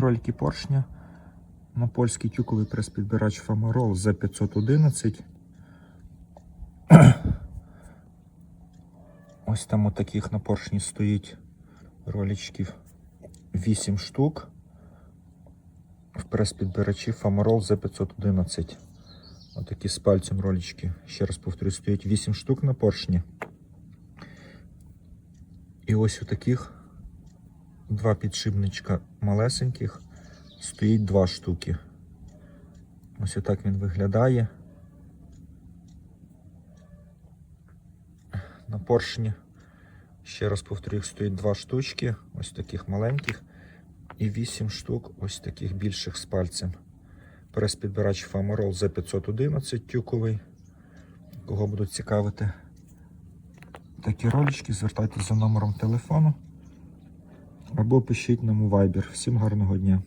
ролики поршня на польський тюковий прес-підбирач Фамарол за 511. Ось там отаких на поршні стоїть роличків 8 штук. В прес-підбирачі Фамарол за 511. Отакі з пальцем ролички. Ще раз повторюю, стоїть 8 штук на поршні. І ось у таких два підшипничка малесеньких стоїть два штуки. Ось отак він виглядає. На поршні. Ще раз повторюю, стоїть два штучки, ось таких маленьких, і 8 штук ось таких більших з пальцем. Прес-підбирач Фамарол за 511 тюковий. Кого будуть цікавити такі ролички, звертайтеся за номером телефону або пишіть нам у Viber. Всім гарного дня!